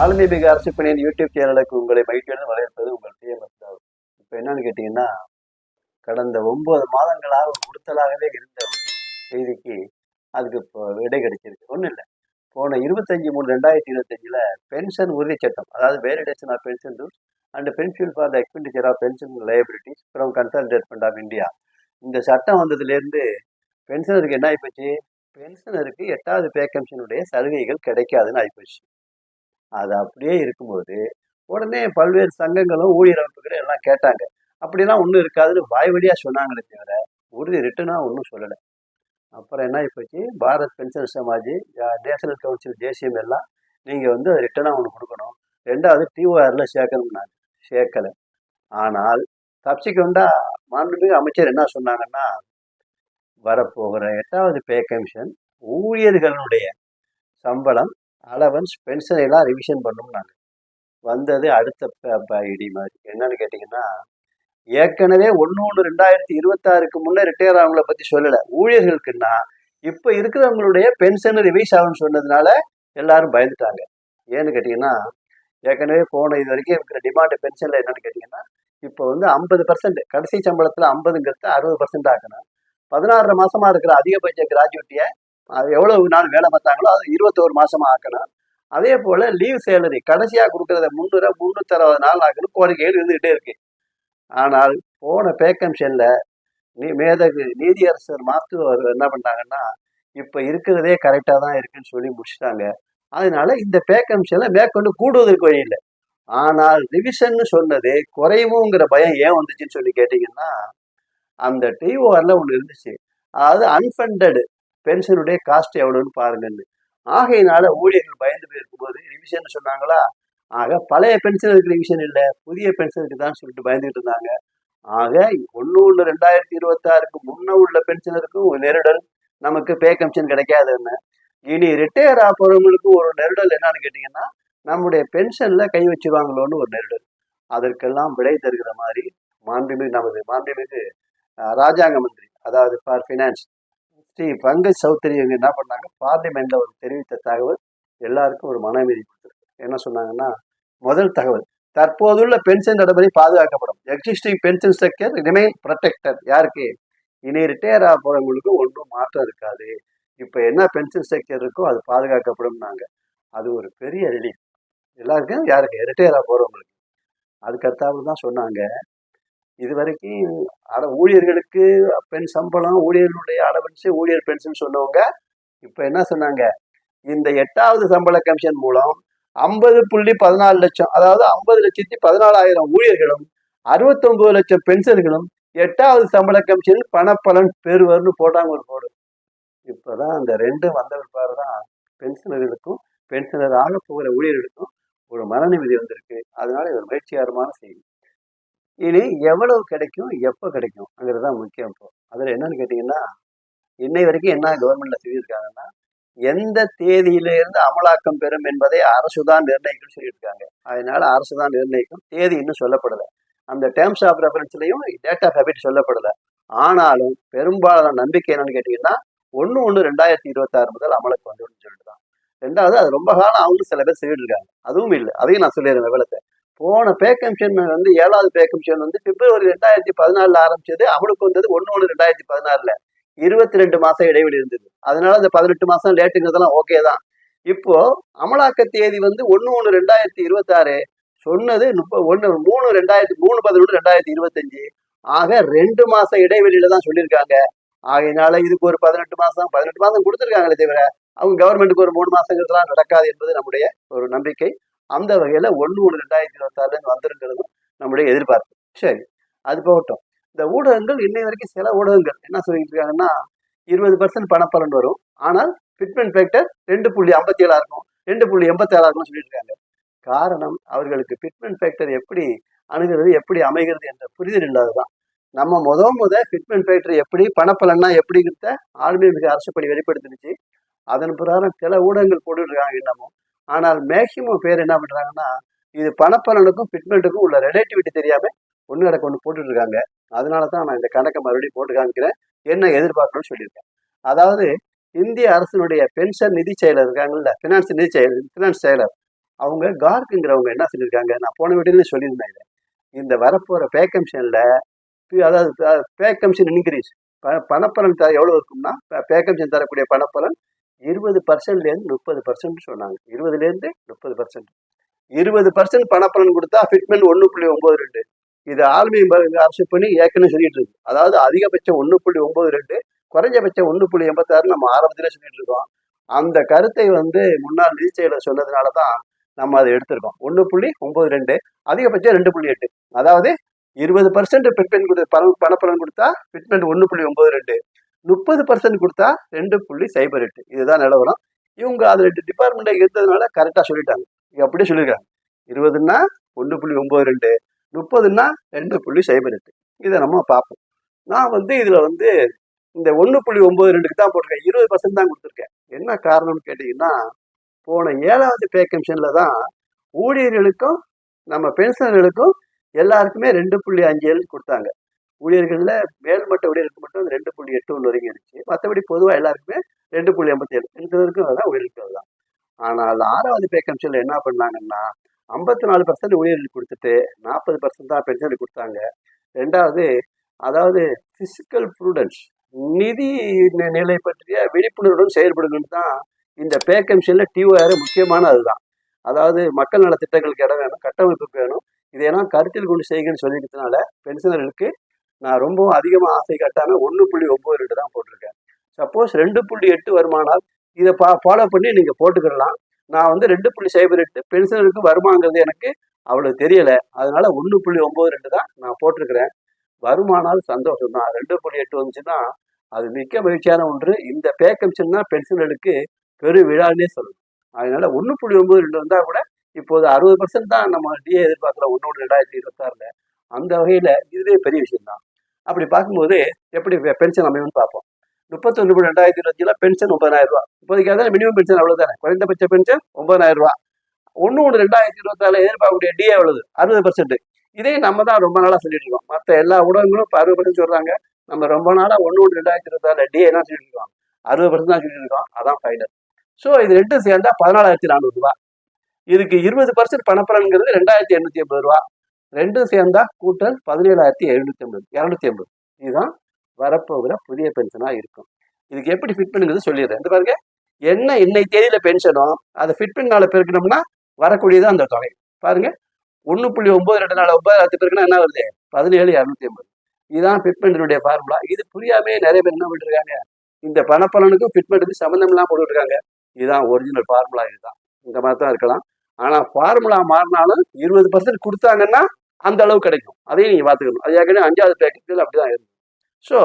ஆளுமைமிகு அரசு பணியின் யூடியூப் சேனலுக்கு உங்களை மகிழ்ச்சியுடன் வரவேற்பது உங்கள் டிஎம்எஸ் இப்போ என்னன்னு கேட்டிங்கன்னா கடந்த ஒன்பது மாதங்களாக ஒரு உறுத்தலாகவே இருந்த செய்திக்கு அதுக்கு இப்போ விடை கிடைச்சிருக்கு. ஒன்றும் இல்லை. போன இருபத்தஞ்சி மூணு ரெண்டாயிரத்தி இருபத்தஞ்சில் பென்ஷன் உறுதி சட்டம் அதாவது validation of pension rules and pension for the expenditure of pension liabilities from consolidated of India இந்த சட்டம் வந்ததுலேருந்து பென்ஷனருக்கு என்ன ஆகிப்போச்சு பென்ஷனருக்கு எட்டாவது பே கமிஷனுடைய சலுகைகள் கிடைக்காதுன்னு ஆகிப்போச்சு அது அப்படியே இருக்கும்போது உடனே பல்வேறு சங்கங்களும் ஊழியர் அமைப்புகளும் எல்லாம் கேட்டாங்க. அப்படிலாம் ஒன்றும் இருக்காதுன்னு வாய் வழியாக சொன்னாங்களே தவிர உறுதி ரிட்டனாக ஒன்றும் சொல்லலை. அப்புறம் என்ன போச்சு Bharat pension Samaj national council தேசியம் எல்லாம் நீங்கள் வந்து அது ரிட்டனாக ஒன்று கொடுக்கணும். ரெண்டாவது டிஓஆரில் சேர்க்கணும்னாங்க சேர்க்கலை. ஆனால் சப்சிக்வெண்ட்டாக மாண்புமிகு அமைச்சர் என்ன சொன்னாங்கன்னா வரப்போகிற எட்டாவது பே கமிஷன் ஊழியர்களுடைய சம்பளம் அலவன்ஸ் பென்ஷன் எல்லாம் ரிவிஷன் பண்ணோம்னாங்க வந்தது அடுத்த ப- ப- இடி மாதிரி. என்னன்னு கேட்டிங்கன்னா ஏற்கனவே ஒன்று ஒன்று ரெண்டாயிரத்தி இருபத்தாறுக்கு முன்னே ரிட்டையர் ஆனவங்கள பற்றி சொல்லலை. ஊழியர்களுக்குன்னா இப்போ இருக்கிறவங்களுடைய பென்ஷன் ரிவைஸ் ஆகும்னு சொன்னதுனால எல்லாரும் பயந்துட்டாங்க. ஏன்னு கேட்டிங்கன்னா ஏற்கனவே போன இது வரைக்கும் இருக்கிற டிமாண்ட் பென்ஷனில் என்னன்னு கேட்டிங்கன்னா இப்போ வந்து ஐம்பது பர்சன்ட் கடைசி சம்பளத்தில் ஐம்பதுங்கிறது அறுபது பர்சன்ட் ஆக்கணும். பதினாறு மாசமா இருக்கிற அதிகபட்ச கிராஜுவிட்டியை எவ்வளவு நாள் வேலை பார்த்தாங்களோ அது இருபத்தோரு மாசமா ஆக்கணும். அதே போல லீவ் சேலரி கடைசியா கொடுக்கறத முந்நூறு முந்நூற்றி அறுபது நாள் ஆக்கணும் கோரிக்கைகள் இருந்துகிட்டே இருக்கு. ஆனால் போன பேக்கம்ஷன்ல நீ மேதகு நீதியரசர் மாத்து அவர் என்ன பண்ணாங்கன்னா இப்ப இருக்கிறதே கரெக்டா தான் இருக்குன்னு சொல்லி முடிச்சிட்டாங்க. அதனால இந்த பே மேற்கொண்டு கூடுவதற்கு வழி இல்லை. ஆனால் ரிவிஷன் சொன்னது குறைவுங்கிற பயம் ஏன் வந்துச்சுன்னு சொல்லி கேட்டீங்கன்னா அந்த டிஓஆர்ல ஒன்று இருந்துச்சு. அதாவது அன்ஃபண்டடு பென்ஷனுடைய காஸ்ட் எவ்வளோன்னு பாருங்கன்னு. ஆகையினால ஊழியர்கள் பயந்து போயிருக்கும்போது ரிவிஷன் சொன்னாங்களா? ஆக பழைய பென்ஷனருக்கு ரிவிஷன் இல்லை புதிய பென்ஷனுக்கு தான் சொல்லிட்டு பயந்துகிட்டு இருந்தாங்க. ஆக ஒன்று ஒன்று ரெண்டாயிரத்தி இருபத்தாறுக்கு முன்ன உள்ள பென்ஷனருக்கும் ஒரு நெருடல் நமக்கு பே கமிஷன் கிடைக்காதுன்னு. இனி ரிட்டையர் ஆகிறவங்களுக்கு ஒரு நெருடல் என்னன்னு கேட்டிங்கன்னா நம்முடைய பென்ஷன்ல கை வச்சிருவாங்களோன்னு ஒரு நெருடல். அதற்கெல்லாம் விடை தருகிற மாதிரி மாண்புமிகு நமது மாண்புமிகு ராஜாங்க மந்திரி அதாவது ஃபார் ஃபினான்ஸ் ஸ்ரீ பங்கஜ் சௌத்ரி இவங்க என்ன பண்ணாங்க? பார்லிமெண்ட்ல ஒரு தெரிவித்த தகவல் எல்லாருக்கும் ஒரு மன அமைதி கொடுத்துருக்கு. என்ன சொன்னாங்கன்னா முதல் தகவல் தற்போதுள்ள பென்ஷன் நடைமுறை பாதுகாக்கப்படும். Existing pension structure remain protected யாருக்கு? இனி ரிட்டையர் ஆக போறவங்களுக்கு ஒன்றும் மாற்றம் இருக்காது. இப்போ என்ன பென்ஷன் ஸ்ட்ரக்சர் இருக்கோ அது பாதுகாக்கப்படும்னாங்க. அது ஒரு பெரிய ரிலீஃப் எல்லாருக்கும் யாருக்கு? ரிட்டையர் ஆக போறவங்களுக்கு. அதுக்கடுத்தாவது தான் சொன்னாங்க. இது வரைக்கும் அட ஊழியர்களுக்கு பெண் சம்பளம் ஊழியர்களுடைய அலவன்ஸு ஊழியர் பென்ஷன் சொன்னவங்க இப்போ என்ன சொன்னாங்க? இந்த எட்டாவது சம்பள கமிஷன் மூலம் ஐம்பது புள்ளி பதினாலு லட்சம் அதாவது ஐம்பது லட்சத்தி பதினாலாயிரம் ஊழியர்களும் அறுபத்தொன்பது லட்சம் பென்ஷன்களும் எட்டாவது சம்பள கமிஷனில் பணப்பலன் பெறுவர்னு போட்டாங்க ஒரு போடு இப்போதான் அந்த ரெண்டு வந்த பிற்பாடு தான் பென்ஷனர்களுக்கும் பென்ஷனர் ஆக போகிற ஊழியர்களுக்கும் ஒரு மனநிம்மதி வந்திருக்கு. அதனால இது ஒரு மகிழ்ச்சிகரமான செய்தி. இனி எவ்வளவு கிடைக்கும் எப்போ கிடைக்கும்ங்கிறது தான் முக்கியம் இப்போ. அதில் என்னன்னு கேட்டிங்கன்னா இன்னை வரைக்கும் என்ன கவர்மெண்ட்ல சொல்லியிருக்காங்கன்னா எந்த தேதியிலிருந்து அமலாக்கம் பெறும் என்பதை அரசு தான் நிர்ணயிக்கும் சொல்லியிருக்காங்க. அதனால அரசு தான் நிர்ணயிக்கும். தேதி இன்னும் சொல்லப்படலை. அந்த டேர்ம்ஸ் ஆஃப் ரெஃபரன்ஸ்லையும் டேட் ஆஃப் ஹேபிட் சொல்லப்படலை. ஆனாலும் பெரும்பாலான நம்பிக்கை என்னன்னு கேட்டிங்கன்னா ஒன்று ஒன்று ரெண்டாயிரத்தி இருபத்தாறு முதல் அமலுக்கு வந்துடும் சொல்லிட்டு தான். ரெண்டாவது அது ரொம்ப காலம் அவங்க சில பேர் சொல்லிட்டு இருக்காங்க. அதுவும் இல்லை. அதையும் நான் சொல்லிடுறேன் விவரத்தை. போன பே கமிஷன் வந்து ஏழாவது பே கமிஷன் வந்து பிப்ரவரி ரெண்டாயிரத்தி பதினாலுல ஆரம்பிச்சது. அமலுக்கு வந்தது ஒன்று ஒன்று ரெண்டாயிரத்தி பதினாறுல இருபத்தி ரெண்டு மாசம் இடைவெளி இருந்தது. அதனால அந்த பதினெட்டு மாசம் லேட்டுங்கிறதெல்லாம் ஓகே தான். இப்போ அமலாக்க தேதி வந்து ஒன்று ஒன்று ரெண்டாயிரத்தி இருபத்தாறு சொன்னது முப்ப ஒன்று மூணு ரெண்டாயிரத்தி மூணு பதினொன்று ரெண்டாயிரத்தி இருபத்தஞ்சு. ஆக ரெண்டு மாசம் இடைவெளியில தான் சொல்லியிருக்காங்க. ஆகையினால இதுக்கு ஒரு பதினெட்டு மாசம் பதினெட்டு மாதம் கொடுத்துருக்காங்களே தவிர அவங்க கவர்மெண்ட்டுக்கு ஒரு மூணு மாசங்கிறதுலாம் நடக்காது என்பது நம்முடைய ஒரு நம்பிக்கை. அந்த வகையில ஒன்று ஒன்று ரெண்டாயிரத்தி இருபத்தாறுலேருந்து வந்துருங்கிறதும் நம்முடைய எதிர்பார்ப்பு. சரி அது போகட்டும். இந்த ஊடகங்கள் இன்னை வரைக்கும் சில ஊடகங்கள் என்ன சொல்லிட்டு இருக்காங்கன்னா இருபது பர்சன்ட் பணப்பலன் வரும். ஆனால் ஃபிட்மெண்ட் ஃபேக்டர் ரெண்டு புள்ளி ஐம்பத்தி ஏழா இருக்கும். ரெண்டு புள்ளி எண்பத்தேழாக இருக்கும்னு சொல்லியிருக்காங்க காரணம் அவர்களுக்கு ஃபிட்மெண்ட் ஃபேக்டர் எப்படி அணுகிறது எப்படி அமைகிறது என்ற புரிதல் இல்லாததான் நம்ம முத முத ஃபிட்மெண்ட் ஃபேக்டர் எப்படி பணப்பலன்னா எப்படிங்கிறத ஆளுமை மிக அரசுப்படி வெளிப்படுத்தினுச்சு. அதன் பிரகாரம் சில ஊடகங்கள் போட்டுட்டு இருக்காங்க இன்னமும். ஆனால் மேக்சிமம் பேர் என்ன பண்ணுறாங்கன்னா இது பணப்பலனுக்கும் ஃபிட்மெண்ட்டுக்கும் உள்ள ரிலேட்டிவிட்டி தெரியாம ஒன்று கிடக்க ஒன்று போட்டுட்ருக்காங்க. அதனால தான் நான் இந்த கணக்கை மறுபடியும் போட்டு காமிக்கிறேன். என்ன எதிர்பார்க்கணும்னு சொல்லியிருக்கேன். அதாவது இந்திய அரசினுடைய பென்ஷன் நிதி செயலர் இருக்காங்கல்ல ஃபினான்ஸ் நிதி செயலர் ஃபினான்ஸ் செயலர் அவங்க கார்க்குங்கிறவங்க என்ன சொல்லியிருக்காங்க? நான் போன வீட்டிலே சொல்லியிருந்தேன் இதை. இந்த வரப்போகிற பே கமிஷனில் அதாவது பே கமிஷன் இன்க்ரீஸ் ப பணப்பலன் த எவ்வளோ இருக்கும்னா பே கமிஷன் தரக்கூடிய பணப்பலன் இருபது பர்சன்ட்லேருந்து முப்பது பர்சன்ட் சொன்னாங்க. இருபதுலேருந்து முப்பது பர்சன்ட் இருபது பர்சன்ட் பணப்பலன் கொடுத்தா ஃபிட்மெண்ட் ஒன்று புள்ளி ஒம்பது ரெண்டு. இது ஆளுமையும் அரசு பண்ணி ஏற்கனவே சொல்லிட்டு இருக்கு. அதாவது அதிகபட்சம் ஒன்று புள்ளி ஒம்பது ரெண்டு குறைஞ்சபட்சம் ஒன்று புள்ளி எண்பத்தாறு நம்ம ஆரம்பத்திலே சொல்லிட்டு இருக்கோம். அந்த கருத்தை வந்து முன்னாள் நிதி செயலர் சொன்னதுனால தான் நம்ம அதை எடுத்திருக்கோம். ஒன்று புள்ளி ஒம்பது ரெண்டு அதிகபட்சம் ரெண்டு புள்ளி எட்டு. அதாவது இருபது பர்சன்ட் ஃபிட்மெண்ட் கொடுத்து பண பணப்பலன் கொடுத்தா ஃபிட்மெண்ட் ஒன்று புள்ளி ஒம்பது ரெண்டு. முப்பது பர்சன்ட் கொடுத்தா ரெண்டு புள்ளி சைபர் எட்டு. இதுதான் நிலவரம். இவங்க அது ரெண்டு டிபார்ட்மெண்ட்டில் இருந்ததுனால கரெக்டாக சொல்லிட்டாங்க. அப்படியே சொல்லியிருக்காங்க இருபதுன்னா ஒன்று புள்ளி ஒம்பது ரெண்டு முப்பதுன்னா ரெண்டு புள்ளி சைபர் எட்டு. இதை நம்ம பார்ப்போம். நான் வந்து இதில் வந்து இந்த ஒன்று புள்ளி ஒம்பது ரெண்டுக்கு தான் போட்டிருக்கேன். இருபது பர்சன்ட் தான் கொடுத்துருக்கேன். என்ன காரணம்னு கேட்டிங்கன்னா போன ஏழாவது பே கமிஷனில் தான் ஊழியர்களுக்கும் நம்ம பென்ஷனர்களுக்கும் எல்லாருக்குமே ரெண்டு புள்ளி அஞ்சு ஏழு கொடுத்தாங்க. ஊழியர்களில் மேல்மட்ட ஊழியருக்கு மட்டும் ரெண்டு புள்ளி எட்டு ஒன்று வரைக்கும் இருந்துச்சு. மற்றபடி பொதுவாக எல்லாருக்குமே ரெண்டு புள்ளி எண்பத்தி ஏழு பெண்களுக்கும் அதான் ஊழியர்கள் தான் ஆனால் ஆறாவது பே கமிஷனில் என்ன பண்ணாங்கன்னா ஐம்பத்தி நாலு பர்சன்ட் ஊழியர்களுக்கு கொடுத்துட்டு நாற்பது பர்சன்ட் தான் பென்ஷனுக்கு கொடுத்தாங்க. ரெண்டாவது அதாவது ஃபிசிக்கல் ப்ரூடன்ஸ் நிதி நிலை பற்றிய விழிப்புணர்வுடன் செயல்படுங்கன்னு தான் இந்த பே கமிஷனில் டிஓஆர் முக்கியமான அதுதான். அதாவது மக்கள் நல திட்டங்களுக்கு இடம் வேணும் கட்டமைப்புக்கு வேணும். இதையெல்லாம் கருத்தில் கொண்டு செய்யுங்கன்னு சொல்லிக்கிறதுனால பென்ஷனர்களுக்கு நான் ரொம்பவும் அதிகமாக ஆசை காட்டாமல் ஒன்று புள்ளி ஒம்பது ரெண்டு தான் போட்டிருக்கேன். சப்போஸ் ரெண்டு புள்ளி எட்டு வருமானால் இதை பா ஃபாலோ பண்ணி நீங்கள் போட்டுக்கிடலாம். நான் வந்து ரெண்டு புள்ளி சைபர் எட்டு பென்ஷனருக்கு வருமாங்கிறது எனக்கு அவ்வளோ தெரியலை. அதனால ஒன்று புள்ளி ஒம்பது ரெண்டு தான் நான் போட்டிருக்கிறேன். வருமானால் சந்தோஷம் தான். ரெண்டு புள்ளி எட்டு வந்துச்சுன்னா அது மிக்க மகிழ்ச்சியான ஒன்று. இந்த பே கமிஷன் தான் பென்ஷனர்களுக்கு பெரு விழான்னே சொல்லணும் அதனால ஒன்று புள்ளி ஒம்பது ரெண்டு வந்தால் கூட இப்போது அறுபது பர்சன்ட் தான் நம்ம டிஏ எதிர்பார்க்குறோம். ஒன்று ஒன்று ரெண்டாயிரத்தி இருபத்தாறில். அந்த வகையில் இதுவே பெரிய விஷயம்தான். அப்படி பார்க்கும்போது எப்படி பென்ஷன் அமையும்னு பார்ப்போம். முப்பத்தொன்று புள்ளி ரெண்டாயிரத்தி இருபத்தில பென்ஷன் ஒன்பதாயிரம் ரூபா. இப்போதைக்கு அதான் மினிமம் பென்ஷன் அவ்வளோதானே குறைந்தபட்ச பென்ஷன் ஒன்பதாயிரம் ரூபா. ஒன்று ஒன்று ரெண்டாயிரத்தி இருபத்தாறு எதிர்பார்க்கக்கூடிய டிஏ எவ்வளவு? அறுபது பர்சன்ட் இதே நம்ம தான் ரொம்ப நாளாக சொல்லிட்டு இருக்கோம். மற்ற எல்லா ஊடகங்களும் இப்போ அறுபது பர்சன்ட் சொல்கிறாங்க நம்ம ரொம்ப நாளாக ஒன்று ஒன்று ரெண்டாயிரத்தி இருபத்தாறு டிஏ தான் சொல்லிட்டு இருக்கோம்? அறுபது பர்சன்ட் தான் சொல்லிட்டு இருக்கோம். அதான் ஃபைனல் ஸோ இது ரெண்டும் சேர்ந்தால் பதினாலாயிரத்தி நானூறுரூவா இதுக்கு இருபது பர்சன்ட் பணப்பலன்கிறது ரெண்டாயிரத்தி எண்ணூற்றி ஐம்பது ரூபா. ரெண்டும் சேர்ந்தா கூட்டல் பதினேழாயிரத்தி எழுநூத்தி ஐம்பது இரநூத்தி ஐம்பது. இதுதான் வரப்போகிற புதிய பென்ஷனாக இருக்கும். இதுக்கு எப்படி ஃபிட் பண்ணுங்கிறது சொல்லிடுறேன். இந்த பாருங்க என்ன இன்னைக்கு தேதியில பென்ஷனோ அதை ஃபிட் பண்ணால பெருக்கணும்னா வரக்கூடியது அந்த தொகை. பாருங்க ஒன்று புள்ளி ஒன்பது ரெண்டு நாள் ஒன்பதாயிரத்து பெருக்குனா என்ன வருது? பதினேழு இரநூத்தி ஐம்பது. இதுதான் ஃபிட்மெண்ட்டினுடைய ஃபார்முலா இது புரியாமே நிறைய பேர் என்ன பண்ணிருக்காங்க இந்த பணப்பலனுக்கும் ஃபிட்மெண்ட்டுக்கும் சம்மந்தம் இல்லாமல் போட்டுருக்காங்க இதுதான் ஒரிஜினல் ஃபார்முலா இதுதான். இந்த மாதிரி தான் இருக்கலாம். ஆனால் ஃபார்முலா மாறினாலும் இருபது பர்சன்ட் கொடுத்தாங்கன்னா அந்த அளவு கிடைக்கும். அதையும் நீங்கள் பார்த்துக்கணும். அது ஏற்கனவே அஞ்சாவது பேக்கெட்டில் அப்படிதான் இருக்கும் ஸோ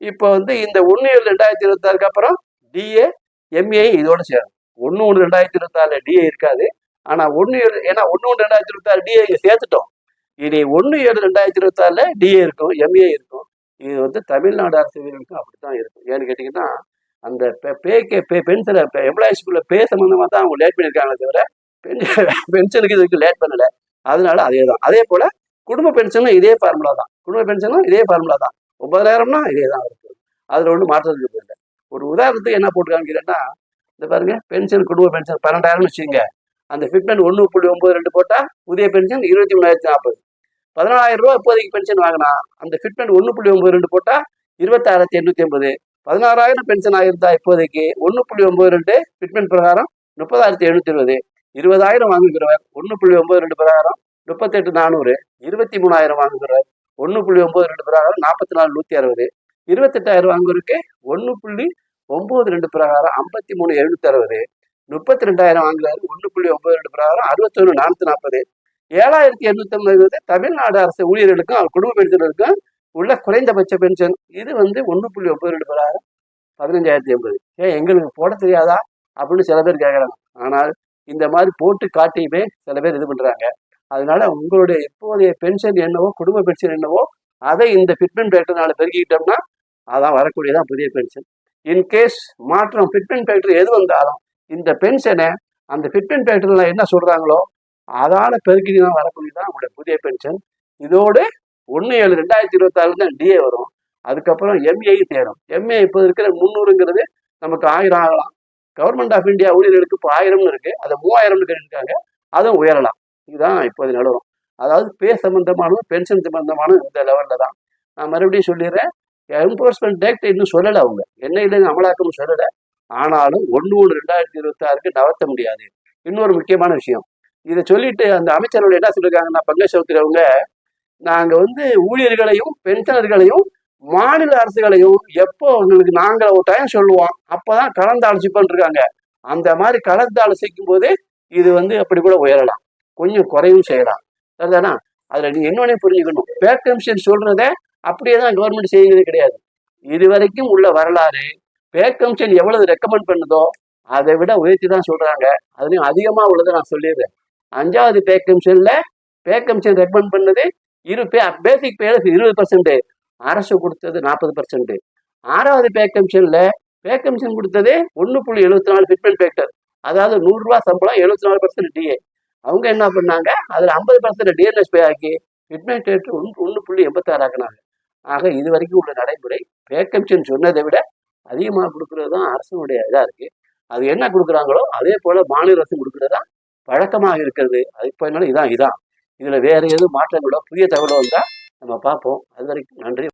இப்போ வந்து இந்த ஒன்று ஏழு ரெண்டாயிரத்தி இருபத்தாறுக்கு அப்புறம் டிஏ எம்ஏ இதோட சேரும். ஒன்று ஒன்று ரெண்டாயிரத்தி இருபத்தாறுல டிஏ இருக்காது. ஆனால் ஒன்று ஏழு ஏன்னா ஒன்று ஒன்று ரெண்டாயிரத்தி இருபத்தாறு டிஏ இங்கே சேர்த்துட்டோம். இனி ஒன்று ஏழு ரெண்டாயிரத்தி இருபத்தாறுல டிஏ இருக்கும் எம்ஏ இருக்கும். இது வந்து தமிழ்நாடு அரசு வீரர்களுக்கும் அப்படி தான் இருக்கும். ஏன்னு கேட்டிங்கன்னா அந்த பேக்கே பே பென்ஷனை எம்ப்ளாயிஸ்குள்ள பே சம்மந்தமாக தான் அவங்க லேட் பண்ணியிருக்காங்களே தவிர பென்ஷனுக்கு இதுக்கு லேட் பண்ணலை. அதனால அதே தான் அதே போல் குடும்ப பென்ஷனும் இதே ஃபார்முலா தான். குடும்ப பென்ஷனும் இதே ஃபார்முலா தான். ஒன்பதாயிரம்னா இதே தான் இருக்கும் அதில் ஒன்றும் மாற்றத்துக்கு இல்லை ஒரு உதாரணத்துக்கு என்ன போட்டுருக்காங்கன்னா இந்த பாருங்க பென்ஷன் குடும்ப பென்ஷன் பன்னெண்டாயிரம்னு வச்சுங்க அந்த ஃபிட்மெண்ட் ஒன்று புள்ளி ஒம்பது ரெண்டு போட்டால் புதிய பென்ஷன் இருபத்தி மூணாயிரத்தி நாற்பது பதினாலாயிரம் ரூபா இப்போதைக்கு பென்ஷன் வாங்கினா அந்த ஃபிட்மெண்ட் ஒன்று புள்ளி ஒம்பது ரெண்டு போட்டால் இருபத்தாயிரத்தி எண்ணூற்றி ஐம்பது. பதினாறாயிரம் பென்ஷன் ஆகிருந்தா இப்போதைக்கு ஒன்று புள்ளி ஒம்பது ரெண்டு ஃபிட்மெண்ட் பிரகாரம் முப்பதாயிரத்தி எழுநூத்தி இருபது. இருபதாயிரம் வாங்குகிறவர் ஒன்று புள்ளி ஒன்பது ரெண்டு பிரகாரம் முப்பத்தெட்டு நானூறு இருபத்தி மூணாயிரம் வாங்குகிறவர் ஒன்று புள்ளி ஒன்பது ரெண்டு பிரகாரம் நாற்பத்தி நாலு நூற்றி அறுபது. இருபத்தெட்டாயிரம் வாங்குறதுக்கு ஒன்று புள்ளி ஒம்பது ரெண்டு பிரகாரம் ஐம்பத்தி மூணு எழுநூத்தி அறுபது. முப்பத்தி ரெண்டாயிரம் வாங்குறாரு ஒன்று புள்ளி ஒம்பது ரெண்டு பிரகாரம் அறுபத்தொன்று நானூற்றி நாற்பது. ஏழாயிரத்தி எண்ணூத்தி ஐம்பது தமிழ்நாடு அரசு ஊழியர்களுக்கும் அவர் குடும்ப பென்ஷனருக்கும் உள்ள குறைந்தபட்ச பென்ஷன். இது வந்து ஒன்று புள்ளி ஒன்பது ரெண்டு பிரகாரம் பதினஞ்சாயிரத்தி எண்பது ஏன் எங்களுக்கு போட தெரியாதா? அப்படின்னு சில பேர் கேட்குறாங்க ஆனால் இந்த மாதிரி போட்டு காட்டியுமே சில பேர் இது பண்ணுறாங்க அதனால உங்களுடைய இப்போதைய பென்ஷன் என்னவோ குடும்ப பென்ஷன் என்னவோ அதை இந்த ஃபிட்மெண்ட் ஃபேக்டர்னால பெருக்கிக்கிட்டோம்னா அதான் வரக்கூடியதான் புதிய பென்ஷன் இன்கேஸ் மாற்றம் ஃபிட்மெண்ட் ஃபேக்டர் எது வந்தாலும் இந்த பென்ஷனை அந்த ஃபிட்மெண்ட் ஃபேக்டரில் என்ன சொல்கிறாங்களோ அதால பெருக்கி தான் வரக்கூடியதான் உங்களுடைய புதிய பென்ஷன் இதோடு ஒன்று ஏழு ரெண்டாயிரத்தி இருபத்தாறு தான் டிஏ வரும். அதுக்கப்புறம் எம்ஏ சேரும். எம்ஏ இப்போ இருக்கிற முந்நூறுங்கிறது நமக்கு ஆயிரம் ஆகலாம். கவர்மெண்ட் ஆஃப் இந்தியா ஊழியர்களுக்கு இப்போ ஆயிரம்னு இருக்கு. அதை மூவாயிரம்னு கேட்டிருக்காங்க. அதை உயரலாம். இதுதான் இப்போது நிலவரம். அதாவது பே சம்பந்தமானதும் பென்ஷன் சம்பந்தமானதும் இந்த லெவலில் தான். நான் மறுபடியும் சொல்லிடுறேன். என்ஃபோர்ஸ்மெண்ட் ஆக்ட் இன்னும் சொல்லலை அவங்க. என்ன அமலாக்கம் சொல்லலை. ஆனாலும் ஒன்று ஒன்று ரெண்டாயிரத்தி இருபத்தாறுக்கு நகர்த்த முடியாது. இன்னொரு முக்கியமான விஷயம். இதை சொல்லிட்டு அந்த அமைச்சர்கள் என்ன சொல்லியிருக்காங்கன்னா பங்கஜ் சௌத்ரி அவங்க நாங்கள் வந்து ஊழியர்களையும் பென்ஷனர்களையும் மாநில அரசுகளையும் எப்போ உங்களுக்கு நாங்கள் ஒரு டைம் சொல்லுவோம். அப்போதான் கலந்து ஆலோசிப்போம் இருக்காங்க அந்த மாதிரி கலந்து ஆலோசிக்கும் போது இது வந்து அப்படி கூட உயரலாம். கொஞ்சம் குறையும் செய்யலாம். சரிதானா? அதில் நீ இன்னொன்னே புரிஞ்சுக்கணும். பே கமிஷன் சொல்றத அப்படியே தான் கவர்மெண்ட் செய்கிறது கிடையாது. இது வரைக்கும் உள்ள வரலாறு பே எவ்வளவு ரெக்கமெண்ட் பண்ணுதோ அதை விட உயர்த்தி தான் சொல்றாங்க. அதுலயும் அதிகமா உள்ளதை நான் சொல்லிடுறேன். அஞ்சாவது பே கமிஷன்ல பே கமிஷன் ரெக்கமெண்ட் பண்ணது இரு பே பேசிக் பேருக்கு இருபது பர்சன்ட் அரசு கொடுத்தது நாற்பது பர்சன்ட் ஆறாவது பே கமிஷன்ல பே கமிஷன் கொடுத்தது ஒன்று புள்ளி எழுபத்தி நாலு ஃபிட்மெண்ட் ஃபேக்டர் அதாவது நூறுரூவா சம்பளம் எழுபத்தி நாலு பர்சன்ட் டிஏ அவங்க என்ன பண்ணாங்க? அதில் ஐம்பது பர்சன்ட் டிஎன்எஸ் பே ஆக்கி ஃபிட்மெண்ட் ஃபேக்டர் ஒன்று ஒன்று புள்ளி எண்பத்தாறு ஆக்கினாங்க. ஆக இது வரைக்கும் உள்ள நடைமுறை. பே கமிஷன் சொன்னதை விட அதிகமாக கொடுக்கறது தான் அரசனுடைய இதாக இருக்கு. அது என்ன கொடுக்குறாங்களோ அதே போல மாநில அரசு கொடுக்குறதா பழக்கமாக இருக்கிறது. அது இப்போ இதான் இதான். இதில் வேற எதுவும் மாற்றங்களோ புதிய தகவலோ வந்தால் நம்ம பார்ப்போம். அது வரைக்கும் நன்றி.